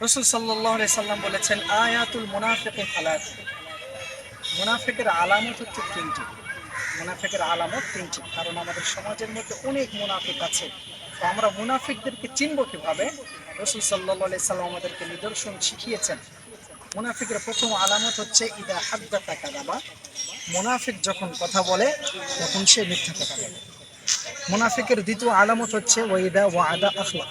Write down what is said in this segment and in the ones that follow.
রসুল সাল্লাহ সাল্লাম বলেছেন, আয়াতুল মুনাফিকে ফালাত মুনাফিকের আলামত হচ্ছে তিনটি। মুনাফিকের আলামত তিনটি। কারণ আমাদের সমাজের মধ্যে অনেক মুনাফিক আছে। তো আমরা মুনাফিকদেরকে চিনব কীভাবে? রসুল সাল্লাহ সাল্লাম আমাদেরকে নিদর্শন শিখিয়েছেন। মুনাফিকের প্রথম আলামত হচ্ছে, ইদা হাদ্দাতা কাদাবা। মুনাফিক যখন কথা বলে, তখন সে মিথ্যা কথা বলে। মুনাফিকের দ্বিতীয় আলামত হচ্ছে ওয়াইদা ওয়াদা আখলা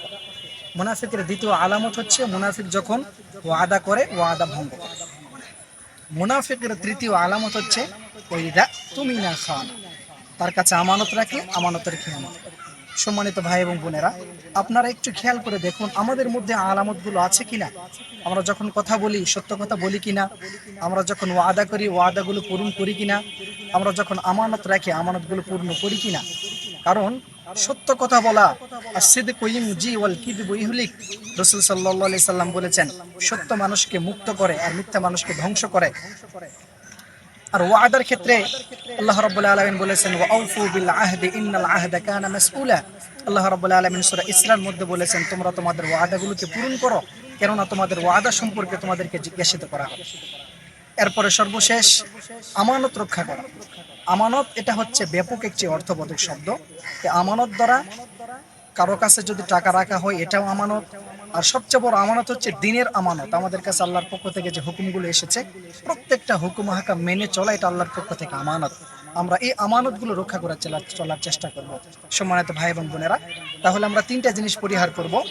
মুনাফিকের দ্বিতীয় আলামত হচ্ছে মুনাফিক যখন ওয়াদা করে, ওয়াদা ভঙ্গ করে। মুনাফিকের তৃতীয় আলামত হচ্ছে, ওইদা তুমি না খান। তার কাছে আমানত রাখে, আমানতের খেয়ানত। সম্মানিত ভাই এবং বোনেরা, আপনারা একটু খেয়াল করে দেখুন, আমাদের মধ্যে আলামতগুলো আছে কিনা? আমরা যখন কথা বলি, সত্য কথা বলি কিনা? আমরা যখন ওয়াদা করি, ওয়াদাগুলো পূরণ করি কিনা? আমরা যখন আমানত রাখি, আমানতগুলো পূর্ণ করি কিনা? কারণ সত্য কথা বলা সিদ্দিক ওয়িম জি ওয়াল সাল্লাম বলেছেন, সত্য মানুষকে মুক্ত করে আর মিথ্যা মানুষকে ধ্বংস করে। আর ওয়াদার ক্ষেত্রে আল্লাহ রাব্বুল আলামিন বলেছেন, ওয়াউফু বিল আহদি, ইন্নাল আহদা কানা মাসউলা। আল্লাহ রাব্বুল আলামিন সূরা ইসরার মধ্যে বলেছেন, তোমরা তোমাদের ওয়াদাগুলোকে পূরণ করো, কেননা তোমাদের ওয়াদা সম্পর্কে তোমাদেরকে জিজ্ঞাসিত করা হবে। এরপরে সর্বশেষ, আমানত রক্ষা করা। আমানত, এটা হচ্ছে ব্যাপক একটি অর্থবোধক শব্দ। আমানত দ্বারা কারও কাছে যদি টাকা রাখা হয়, এটাও আমানত। আর সবচেয়ে বড় আমানত হচ্ছে দিনের আমানত। আমাদের কাছে আল্লাহর পক্ষ থেকে যে হুকুমগুলো এসেছে, প্রত্যেকটা হুকুম হাকাম মেনে চলা এটা আল্লাহর পক্ষ থেকে আমানত। আমরা এই আমানতগুলো রক্ষা করার চলা- চলার চেষ্টা করব। সম্মানিত ভাই এবং বোনেরা, তাহলে আমরা তিনটা জিনিস পরিহার করব।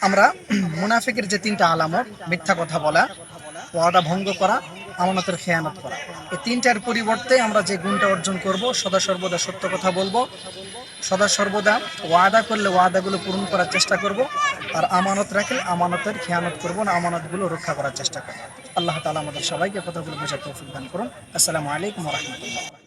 আমরা মুনাফিকের যে তিনটা আলামত, মিথ্যা কথা বলা, ওয়াদা ভঙ্গ করা আমানতের খেয়ানত করা। এই তিনটার পরিবর্তে আমরা যে গুণটা অর্জন করব, সদা সর্বদা সত্য কথা বলব। সদা সর্বদা ওয়াদা করলে ওয়াদাগুলো পূরণ করার চেষ্টা করব। আর আমানত রাখলে আমানতের খেয়ানত করব না, আমানতগুলো রক্ষা করার চেষ্টা করব। আল্লাহ তালা আমাদের সবাইকে কথাগুলো বোঝার তৌফিক দান করুন। আসসালামু আলাইকুম রহমতুল্লাহ।